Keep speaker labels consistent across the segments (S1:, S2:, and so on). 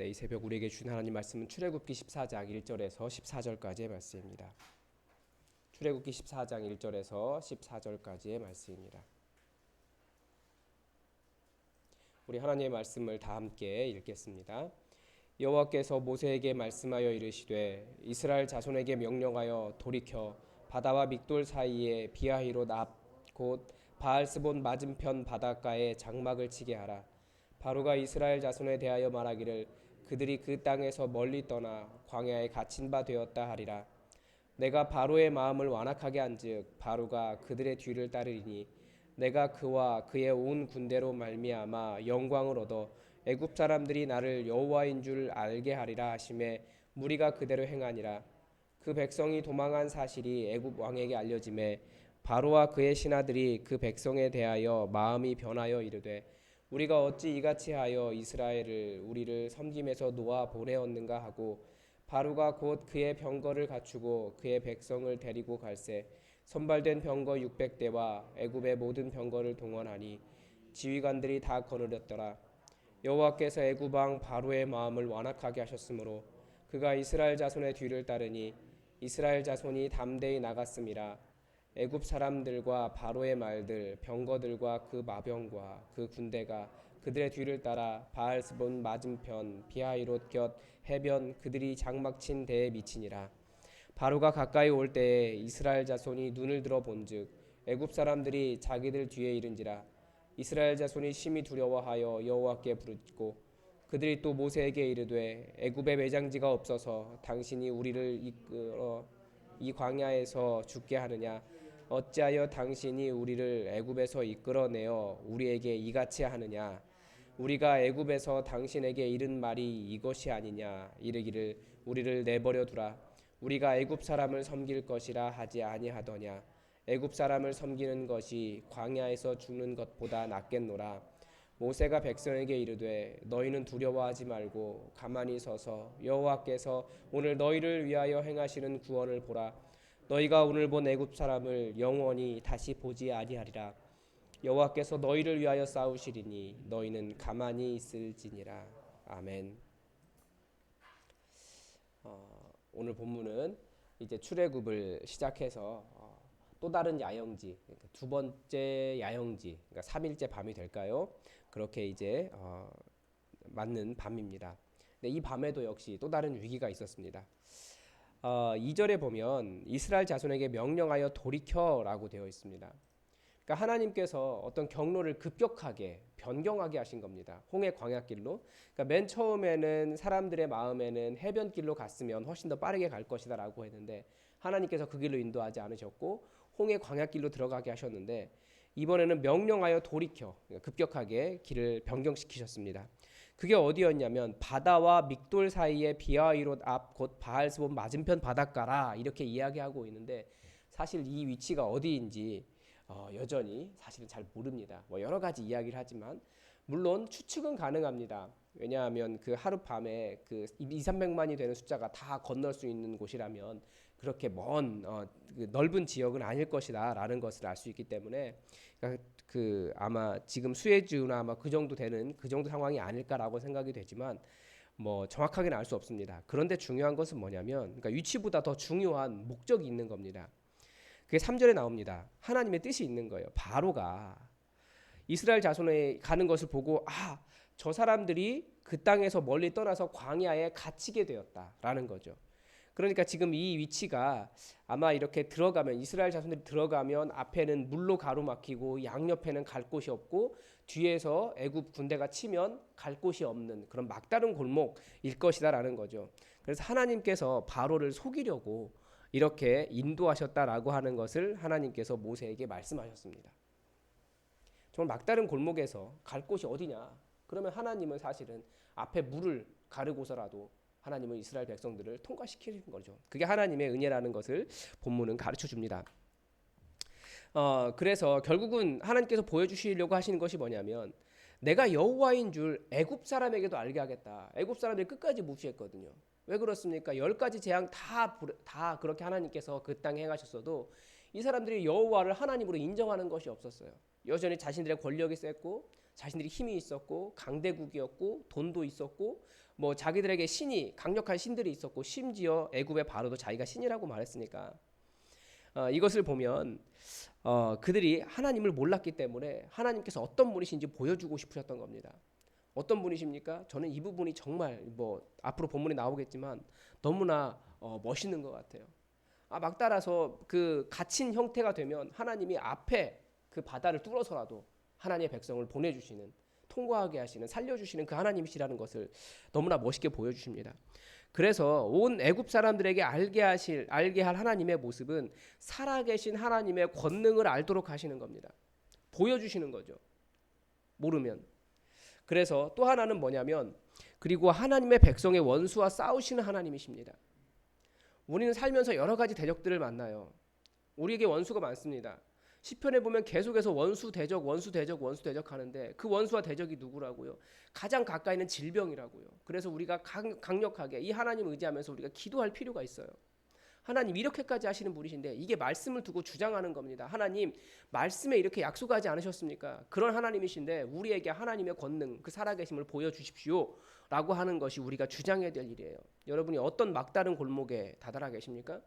S1: 네, 이 새벽 우리에게 주신 하나님 말씀은 출애굽기 14장 1절에서 14절까지의 말씀입니다. 출애굽기 14장 1절에서 14절까지의 말씀입니다. 우리 하나님의 말씀을 다 함께 읽겠습니다. 여호와께서 모세에게 말씀하여 이르시되 이스라엘 자손에게 명령하여 돌이켜 바다와 믹돌 사이에 비하히롯 앞곧 바알스본 맞은편 바닷가에 장막을 치게 하라. 바로가 이스라엘 자손에 대하여 말하기를 그들이 그 땅에서 멀리 떠나 광야에 갇힌 바 되었다 하리라. 내가 바로의 마음을 완악하게 한즉 바로가 그들의 뒤를 따르리니 내가 그와 그의 온 군대로 말미암아 영광을 얻어 애굽 사람들이 나를 여호와인 줄 알게 하리라 하심에 무리가 그대로 행하니라. 그 백성이 도망한 사실이 애굽 왕에게 알려짐에 바로와 그의 신하들이 그 백성에 대하여 마음이 변하여 이르되 우리가 어찌 이같이 하여 이스라엘을 우리를 섬김에서 놓아 보내었는가 하고 바로가 곧 그의 병거를 갖추고 그의 백성을 데리고 갈새. 선발된 병거 600대와 애굽의 모든 병거를 동원하니 지휘관들이 다 거느렸더라. 여호와께서 애굽 왕 바로의 마음을 완악하게 하셨으므로 그가 이스라엘 자손의 뒤를 따르니 이스라엘 자손이 담대히 나갔음이라 애굽 사람들과 바로의 말들 병거들과 그 마병과 그 군대가 그들의 뒤를 따라 바알스본 맞은편 비하이롯 곁 해변 그들이 장막친 대에 미치니라. 바로가 가까이 올 때에 이스라엘 자손이 눈을 들어 본즉 애굽 사람들이 자기들 뒤에 이른지라. 이스라엘 자손이 심히 두려워하여 여호와께 부르고 그들이 또 모세에게 이르되 애굽에 매장지가 없어서 당신이 우리를 이끌어 이 광야에서 죽게 하느냐 어찌하여 당신이 우리를 애굽에서 이끌어내어 우리에게 이같이 하느냐? 우리가 애굽에서 당신에게 이른 말이 이것이 아니냐? 이르기를 우리를 내버려 두라. 우리가 애굽 사람을 섬길 것이라 하지 아니하더냐? 애굽 사람을 섬기는 것이 광야에서 죽는 것보다 낫겠노라. 모세가 백성에게 이르되 너희는 두려워하지 말고 가만히 서서 여호와께서 오늘 너희를 위하여 행하시는 구원을 보라 너희가 오늘 본 애굽 사람을 영원히 다시 보지 아니하리라 여호와께서 너희를 위하여 싸우시리니 너희는 가만히 있을지니라 아멘. 어, 오늘 본문은 이제 출애굽을 시작해서 어, 또 다른 야영지 그러니까 두 번째 야영지 그러니까 3일째 밤이 될까요? 그렇게 이제 어, 맞는 밤입니다. 근데 이 밤에도 역시 또 다른 위기가 있었습니다. 어, 2절에 보면 이스라엘 자손에게 명령하여 돌이켜라고 되어 있습니다. 그러니까 하나님께서 어떤 경로를 급격하게 변경하게 하신 겁니다. 홍해 광야길로. 그러니까 맨 처음에는 사람들의 마음에는 해변길로 갔으면 훨씬 더 빠르게 갈 것이다라고 했는데 하나님께서 그 길로 인도하지 않으셨고 홍해 광야길로 들어가게 하셨는데 이번에는 명령하여 돌이켜 그러니까 급격하게 길을 변경시키셨습니다. 그게 어디였냐면 바다와 믹돌 사이에 비아이롯 앞 곧 바알스본 맞은편 바닷가라 이렇게 이야기하고 있는데 사실 이 위치가 어디인지 어, 여전히 사실은 잘 모릅니다. 뭐 여러 가지 이야기를 하지만 물론 추측은 가능합니다. 왜냐하면 그 하룻밤에 그 2, 300만이 되는 숫자가 다 건널 수 있는 곳이라면 그렇게 먼 어, 그 넓은 지역은 아닐 것이다 라는 것을 알 수 있기 때문에 그러니까 그 아마 지금 수에즈나 아마 그 정도 되는 그 정도 상황이 아닐까라고 생각이 되지만 뭐 정확하게는 알 수 없습니다. 그런데 중요한 것은 뭐냐면 그러니까 위치보다 더 중요한 목적이 있는 겁니다. 그게 3절에 나옵니다. 하나님의 뜻이 있는 거예요. 바로가 이스라엘 자손에 가는 것을 보고 아, 저 사람들이 그 땅에서 멀리 떠나서 광야에 갇히게 되었다라는 거죠. 그러니까 지금 이 위치가 아마 이렇게 들어가면 이스라엘 자손들이 들어가면 앞에는 물로 가로막히고 양옆에는 갈 곳이 없고 뒤에서 애굽 군대가 치면 갈 곳이 없는 그런 막다른 골목일 것이다라는 거죠. 그래서 하나님께서 바로를 속이려고 이렇게 인도하셨다라고 하는 것을 하나님께서 모세에게 말씀하셨습니다. 정말 막다른 골목에서 갈 곳이 어디냐? 그러면 하나님은 사실은 앞에 물을 가르고서라도 하나님은 이스라엘 백성들을 통과시키는 거죠. 그게 하나님의 은혜라는 것을 본문은 가르쳐 줍니다. 어, 그래서 결국은 하나님께서 보여주시려고 하시는 것이 뭐냐면 내가 여호와인 줄 애굽 사람에게도 알게 하겠다. 애굽 사람들이 끝까지 무시했거든요. 왜 그렇습니까? 열 가지 재앙 다, 다 그렇게 하나님께서 그 땅에 행하셨어도 이 사람들이 여호와를 하나님으로 인정하는 것이 없었어요. 여전히 자신들의 권력이 셌고 자신들이 힘이 있었고 강대국이었고 돈도 있었고 뭐 자기들에게 신이 강력한 신들이 있었고 심지어 애굽의 바로도 자기가 신이라고 말했으니까 어, 이것을 보면 어, 그들이 하나님을 몰랐기 때문에 하나님께서 어떤 분이신지 보여주고 싶으셨던 겁니다. 어떤 분이십니까? 저는 이 부분이 정말 뭐 앞으로 본문에 나오겠지만 너무나 어, 멋있는 것 같아요. 아, 막 따라서 그 갇힌 형태가 되면 하나님이 앞에 그 바다를 뚫어서라도 하나님의 백성을 보내주시는 통과하게 하시는 살려주시는 그 하나님이시라는 것을 너무나 멋있게 보여주십니다. 그래서 온 애굽 사람들에게 알게 하실 알게 할 하나님의 모습은 살아계신 하나님의 권능을 알도록 하시는 겁니다. 보여주시는 거죠. 모르면. 그래서 또 하나는 뭐냐면 그리고 하나님의 백성의 원수와 싸우시는 하나님이십니다. 우리는 살면서 여러 가지 대적들을 만나요. 우리에게 원수가 많습니다. 시편에 보면 계속해서 원수 대적 원수 대적 원수 대적 하는데 그 원수와 대적이 누구라고요? 가장 가까이 있는 질병이라고요. 그래서 우리가 강, 강력하게 이 하나님 의지하면서 우리가 기도할 필요가 있어요. 하나님 이렇게까지 하시는 분이신데 이게 말씀을 두고 주장하는 겁니다. 하나님 말씀에 이렇게 약속하지 않으셨습니까? 그런 하나님이신데 우리에게 하나님의 권능 그 살아계심을 보여주십시오. 라고 하는 것이 우리가 주장해야 될 일이에요. 여러분이 어떤 막다른 골목에 다다라 계십니까?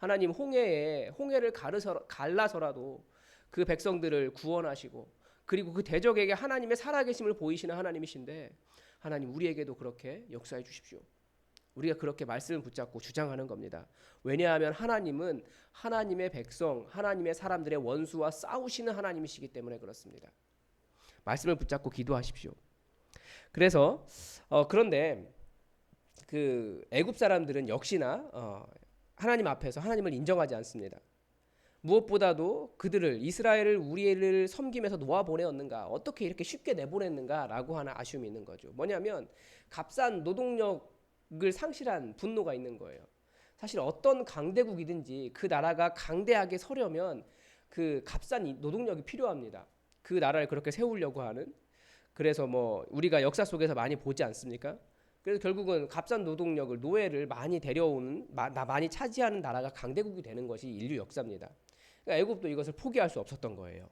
S1: 하나님 홍해에 홍해를 가르서, 갈라서라도 그 백성들을 구원하시고 그리고 그 대적에게 하나님의 살아계심을 보이시는 하나님이신데 하나님 우리에게도 그렇게 역사해 주십시오. 우리가 그렇게 말씀을 붙잡고 주장하는 겁니다. 왜냐하면 하나님은 하나님의 백성, 하나님의 사람들의 원수와 싸우시는 하나님이시기 때문에 그렇습니다. 말씀을 붙잡고 기도하십시오. 그래서 어, 그런데 그 애굽 사람들은 역시나 어, 하나님 앞에서 하나님을 인정하지 않습니다. 무엇보다도 그들을 이스라엘을 우리를 섬김에서 놓아 보내었는가 어떻게 이렇게 쉽게 내보냈는가라고 하는 아쉬움이 있는 거죠. 뭐냐면 값싼 노동력을 상실한 분노가 있는 거예요. 사실 어떤 강대국이든지 그 나라가 강대하게 서려면 그 값싼 노동력이 필요합니다. 그 나라를 그렇게 세우려고 하는 그래서 뭐 우리가 역사 속에서 많이 보지 않습니까? 그래서 결국은 값싼 노동력을 노예를 많이 데려오는 나 많이 차지하는 나라가 강대국이 되는 것이 인류 역사입니다. 그러니까 애굽도 이것을 포기할 수 없었던 거예요.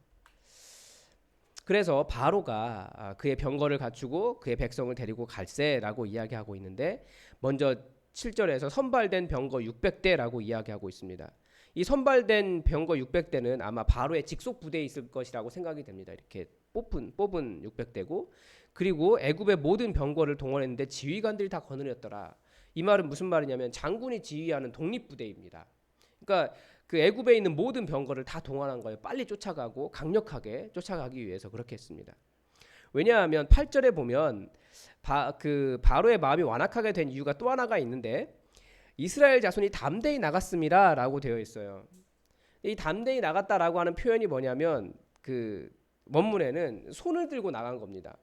S1: 그래서 바로가 아, 그의 병거를 갖추고 그의 백성을 데리고 갈세라고 이야기하고 있는데 먼저 7절에서 선발된 병거 600대라고 이야기하고 있습니다. 이 선발된 병거 600대는 아마 바로의 직속 부대에 있을 것이라고 생각이 됩니다. 이렇게 뽑은 뽑은 600대고 그리고 애굽의 모든 병거를 동원했는데 지휘관들이 다 거느렸더라. 이 말은 무슨 말이냐면 장군이 지휘하는 독립부대입니다. 그러니까 그 애굽에 있는 모든 병거를 다 동원한 거예요. 빨리 쫓아가고 강력하게 쫓아가기 위해서 그렇게 했습니다. 왜냐하면 8절에 보면 바, 그 바로의 마음이 완악하게 된 이유가 또 하나가 있는데 이스라엘 자손이 담대히 나갔습니다라고 되어 있어요. 이 담대히 나갔다라고 하는 표현이 뭐냐면 그 원문에는 손을 들고 나간 겁니다.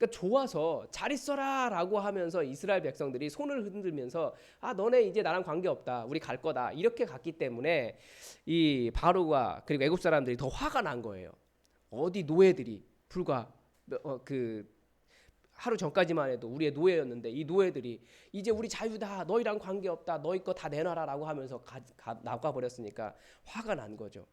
S1: 그러니까 좋아서 잘 있어라라고 하면서 이스라엘 백성들이 손을 흔들면서 아 너네 이제 나랑 관계 없다. 우리 갈 거다. 이렇게 갔기 때문에 이 바로가 그리고 애굽 사람들이 더 화가 난 거예요. 어디 노예들이 불과 어, 그 하루 전까지만 해도 우리의 노예였는데 이 노예들이 이제 우리 자유다. 너희랑 관계 없다. 너희 거 다 내놔라라고 하면서 가, 가, 나가 버렸으니까 화가 난 거죠.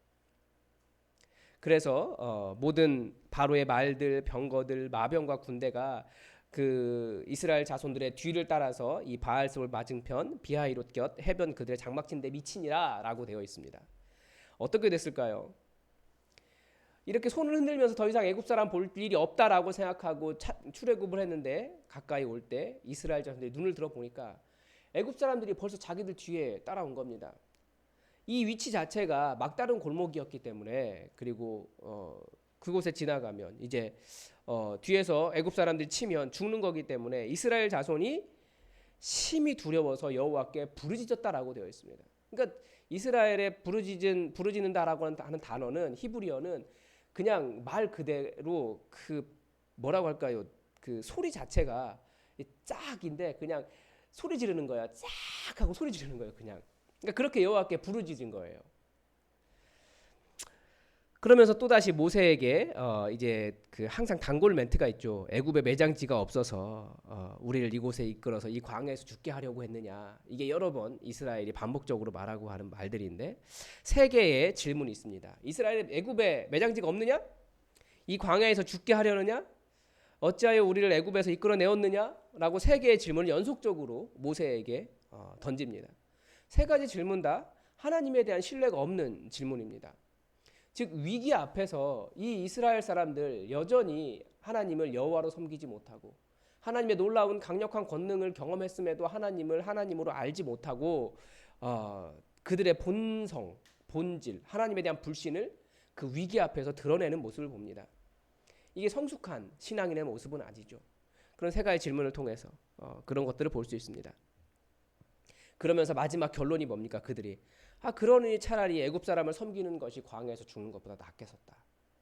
S1: 그래서 어, 모든 바로의 말들, 병거들, 마병과 군대가 그 이스라엘 자손들의 뒤를 따라서 이 바알스볼 맞은편 비하이롯 곁 해변 그들의 장막친데 미치니라라고 되어 있습니다. 어떻게 됐을까요? 이렇게 손을 흔들면서 더 이상 애굽 사람 볼 일이 없다라고 생각하고 차, 출애굽을 했는데 가까이 올 때 이스라엘 자손들이 눈을 들어 보니까 애굽 사람들이 벌써 자기들 뒤에 따라온 겁니다. 이 위치 자체가 막다른 골목이었기 때문에 그리고 어, 그곳에 지나가면 이제 어, 뒤에서 애굽 사람들이 치면 죽는 거기 때문에 이스라엘 자손이 심히 두려워서 여호와께 부르짖었다라고 되어 있습니다. 그러니까 이스라엘의 부르짖은 부르짖는다라고 하는 단어는 히브리어는 그냥 말 그대로 그 뭐라고 할까요? 그 소리 자체가 짝인데 그냥 소리 지르는 거야. 짝 하고 소리 지르는 거예요. 그냥. 그러니까 그렇게 여호와께 부르짖은 거예요. 그러면서 또 다시 모세에게 어 이제 그 항상 단골 멘트가 있죠. 애굽에 매장지가 없어서 어 우리를 이곳에 이끌어서 이 광야에서 죽게 하려고 했느냐. 이게 여러 번 이스라엘이 반복적으로 말하고 하는 말들인데 세 개의 질문이 있습니다. 이스라엘 애굽에 매장지가 없느냐? 이 광야에서 죽게 하려느냐? 어찌하여 우리를 애굽에서 이끌어내었느냐?라고 세 개의 질문을 연속적으로 모세에게 어, 던집니다. 세 가지 질문 다 하나님에 대한 신뢰가 없는 질문입니다. 즉 위기 앞에서 이 이스라엘 사람들 여전히 하나님을 여호와로 섬기지 못하고 하나님의 놀라운 강력한 권능을 경험했음에도 하나님을 하나님으로 알지 못하고 어, 그들의 본성, 본질, 하나님에 대한 불신을 그 위기 앞에서 드러내는 모습을 봅니다. 이게 성숙한 신앙인의 모습은 아니죠. 그런 세 가지 질문을 통해서 어, 그런 것들을 볼 수 있습니다. 그러면서 마지막 결론이 뭡니까? 그들이 아 그러니 차라리 애굽 사람을 섬기는 것이 광야에서 죽는 것보다 낫겠었다.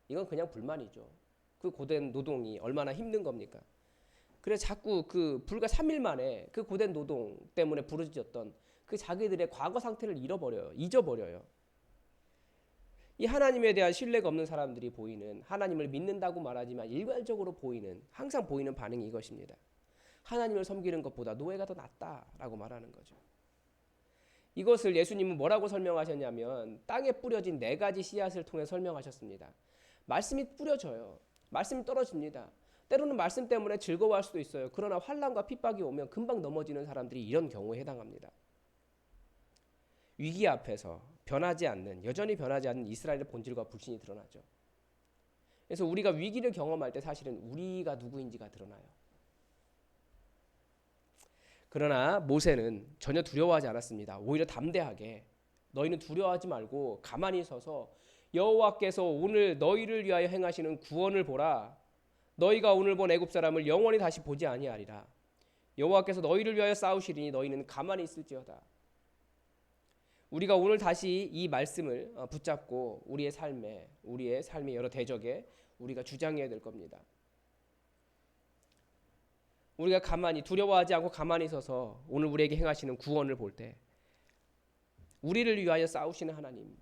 S1: 이건 그냥 불만이죠. 그 고된 노동이 얼마나 힘든 겁니까? 그래서 자꾸 그 불과 3일 만에 그 고된 노동 때문에 부르짖었던 그 자기들의 과거 상태를 잃어버려요. 잊어버려요. 이 하나님에 대한 신뢰가 없는 사람들이 보이는 하나님을 믿는다고 말하지만 일괄적으로 보이는 항상 보이는 반응이 이것입니다. 하나님을 섬기는 것보다 노예가 더 낫다라고 말하는 거죠. 이것을 예수님은 뭐라고 설명하셨냐면 땅에 뿌려진 네 가지 씨앗을 통해 설명하셨습니다. 말씀이 뿌려져요. 말씀이 떨어집니다. 때로는 말씀 때문에 즐거워할 수도 있어요. 그러나 환란과 핍박이 오면 금방 넘어지는 사람들이 이런 경우에 해당합니다. 위기 앞에서 변하지 않는 여전히 변하지 않는 이스라엘의 본질과 불신이 드러나죠. 그래서 우리가 위기를 경험할 때 사실은 우리가 누구인지가 드러나요. 그러나 모세는 전혀 두려워하지 않았습니다. 오히려 담대하게 너희는 두려워하지 말고 가만히 서서 여호와께서 오늘 너희를 위하여 행하시는 구원을 보라. 너희가 오늘 본 애굽 사람을 영원히 다시 보지 아니하리라. 여호와께서 너희를 위하여 싸우시리니 너희는 가만히 있을지어다. 우리가 오늘 다시 이 말씀을 어, 붙잡고 우리의 삶에 우리의 삶의 여러 대적에 우리가 주장해야 될 겁니다. 우리가 가만히 두려워하지 않고 가만히 서서 오늘 우리에게 행하시는 구원을 볼 때 우리를 위하여 싸우시는 하나님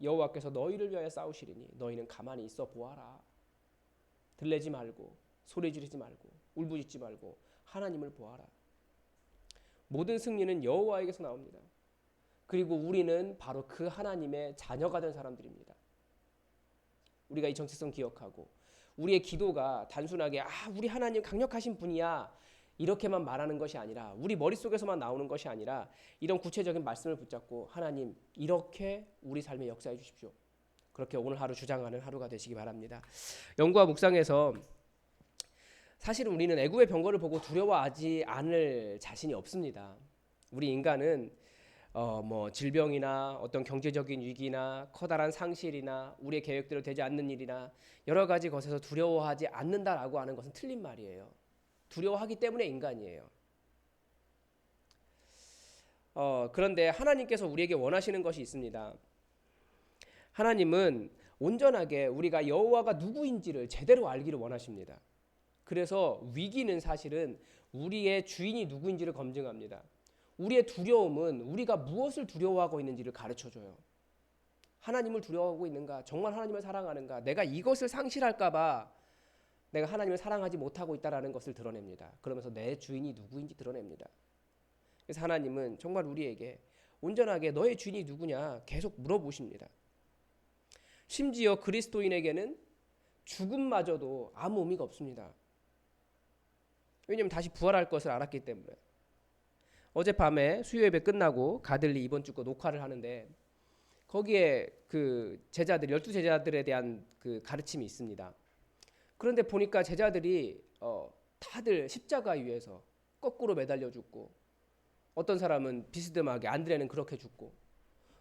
S1: 여호와께서 너희를 위하여 싸우시리니 너희는 가만히 있어 보아라. 들레지 말고 소리 지르지 말고 울부짖지 말고 하나님을 보아라. 모든 승리는 여호와에게서 나옵니다. 그리고 우리는 바로 그 하나님의 자녀가 된 사람들입니다. 우리가 이 정체성 기억하고 우리의 기도가 단순하게 아 우리 하나님 강력하신 분이야 이렇게만 말하는 것이 아니라 우리 머릿속에서만 나오는 것이 아니라 이런 구체적인 말씀을 붙잡고 하나님 이렇게 우리 삶에 역사해 주십시오. 그렇게 오늘 하루 주장하는 하루가 되시기 바랍니다. 영과 묵상에서 사실은 우리는 애굽의 병거를 보고 두려워하지 않을 자신이 없습니다. 우리 인간은 어, 뭐 질병이나 어떤 경제적인 위기나 커다란 상실이나 우리의 계획대로 되지 않는 일이나 여러 가지 것에서 두려워하지 않는다라고 하는 것은 틀린 말이에요. 두려워하기 때문에 인간이에요. 어, 그런데 하나님께서 우리에게 원하시는 것이 있습니다. 하나님은 온전하게 우리가 여호와가 누구인지를 제대로 알기를 원하십니다. 그래서 위기는 사실은 우리의 주인이 누구인지를 검증합니다. 우리의 두려움은 우리가 무엇을 두려워하고 있는지를 가르쳐 줘요. 하나님을 두려워하고 있는가? 정말 하나님을 사랑하는가? 내가 이것을 상실할까봐 내가 하나님을 사랑하지 못하고 있다라는 것을 드러냅니다. 그러면서 내 주인이 누구인지 드러냅니다. 그래서 하나님은 정말 우리에게 온전하게 너의 주인이 누구냐 계속 물어보십니다. 심지어 그리스도인에게는 죽음마저도 아무 의미가 없습니다. 왜냐하면 다시 부활할 것을 알았기 때문에. 어젯밤에 수요 예배 끝나고 가들리 이번 주 거 녹화를 하는데 거기에 그 제자들 열두 제자들에 대한 그 가르침이 있습니다. 그런데 보니까 제자들이 어, 다들 십자가 위에서 거꾸로 매달려 죽고 어떤 사람은 비스듬하게 안드레는 그렇게 죽고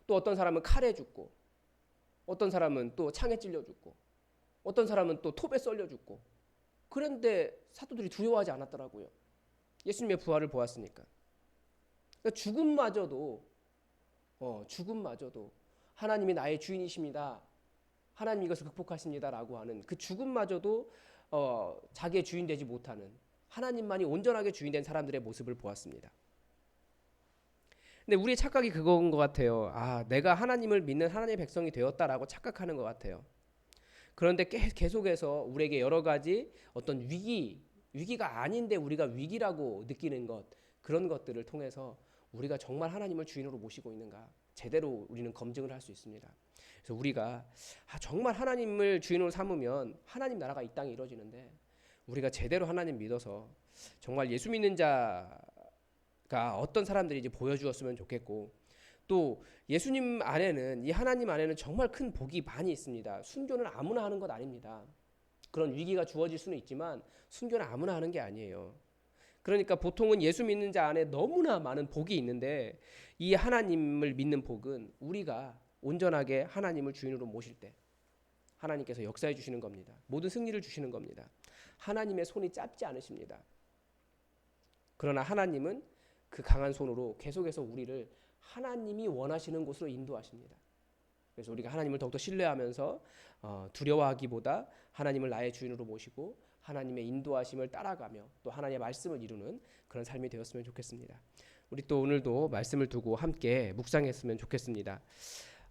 S1: 또 어떤 사람은 칼에 죽고 어떤 사람은 또 창에 찔려 죽고 어떤 사람은 또 톱에 썰려 죽고 그런데 사도들이 두려워하지 않았더라고요. 예수님의 부활을 보았으니까. 그러니까 죽음마저도 어, 죽음마저도 하나님이 나의 주인이십니다. 하나님 이것을 극복하십니다라고 하는 그 죽음마저도 어, 자기의 주인 되지 못하는 하나님만이 온전하게 주인 된 사람들의 모습을 보았습니다. 근데 우리의 착각이 그거인 것 같아요. 아, 내가 하나님을 믿는 하나님의 백성이 되었다라고 착각하는 것 같아요. 그런데 계속해서 우리에게 여러 가지 어떤 위기, 위기가 아닌데 우리가 위기라고 느끼는 것, 그런 것들을 통해서 우리가 정말 하나님을 주인으로 모시고 있는가 제대로 우리는 검증을 할 수 있습니다. 그래서 우리가 아, 정말 하나님을 주인으로 삼으면 하나님 나라가 이 땅에 이루어지는데 우리가 제대로 하나님 믿어서 정말 예수 믿는 자가 어떤 사람들이 제 보여주었으면 좋겠고 또 예수님 안에는 이 하나님 안에는 정말 큰 복이 많이 있습니다. 순교는 아무나 하는 것 아닙니다. 그런 위기가 주어질 수는 있지만 순교는 아무나 하는 게 아니에요. 그러니까 보통은 예수 믿는 자 안에 너무나 많은 복이 있는데 이 하나님을 믿는 복은 우리가 온전하게 하나님을 주인으로 모실 때 하나님께서 역사해 주시는 겁니다. 모든 승리를 주시는 겁니다. 하나님의 손이 짧지 않으십니다. 그러나 하나님은 그 강한 손으로 계속해서 우리를 하나님이 원하시는 곳으로 인도하십니다. 그래서 우리가 하나님을 더욱더 신뢰하면서 어, 두려워하기보다 하나님을 나의 주인으로 모시고 하나님의 인도하심을 따라가며 또 하나님의 말씀을 이루는 그런 삶이 되었으면 좋겠습니다. 우리 또 오늘도 말씀을 두고 함께 묵상했으면 좋겠습니다.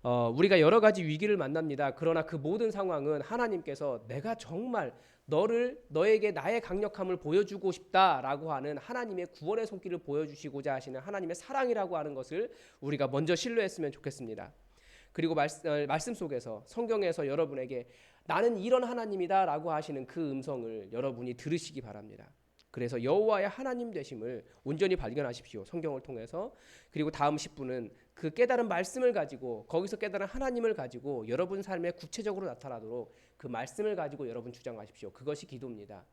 S1: 어, 우리가 여러 가지 위기를 만납니다. 그러나 그 모든 상황은 하나님께서 내가 정말 너를 너에게 나의 강력함을 보여주고 싶다라고 하는 하나님의 구원의 손길을 보여주시고자 하시는 하나님의 사랑이라고 하는 것을 우리가 먼저 신뢰했으면 좋겠습니다. 그리고 말씀, 어, 말씀 속에서 성경에서 여러분에게 나는 이런 하나님이다라고 하시는 그 음성을 여러분이 들으시기 바랍니다. 그래서 여호와의 하나님 되심을 온전히 발견하십시오. 성경을 통해서. 그리고 다음 10분은 그 깨달은 말씀을 가지고 거기서 깨달은 하나님을 가지고 여러분 삶에 구체적으로 나타나도록 그 말씀을 가지고 여러분 주장하십시오. 그것이 기도입니다.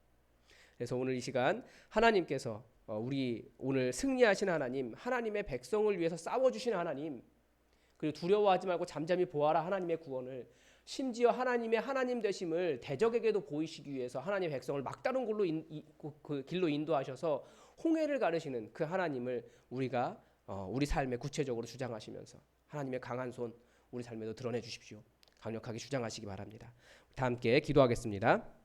S1: 그래서 오늘 이 시간 하나님께서 어, 우리 오늘 승리하신 하나님, 하나님의 백성을 위해서 싸워 주신 하나님, 그리고 두려워하지 말고 잠잠히 보아라 하나님의 구원을 심지어 하나님의 하나님 되심을 대적에게도 보이시기 위해서 하나님의 백성을 막다른 길로 인, 이, 그, 그 길로 인도하셔서 홍해를 가르시는 그 하나님을 우리가 어, 우리 삶에 구체적으로 주장하시면서 하나님의 강한 손 우리 삶에도 드러내 주십시오. 강력하게 주장하시기 바랍니다. 다 함께 기도하겠습니다.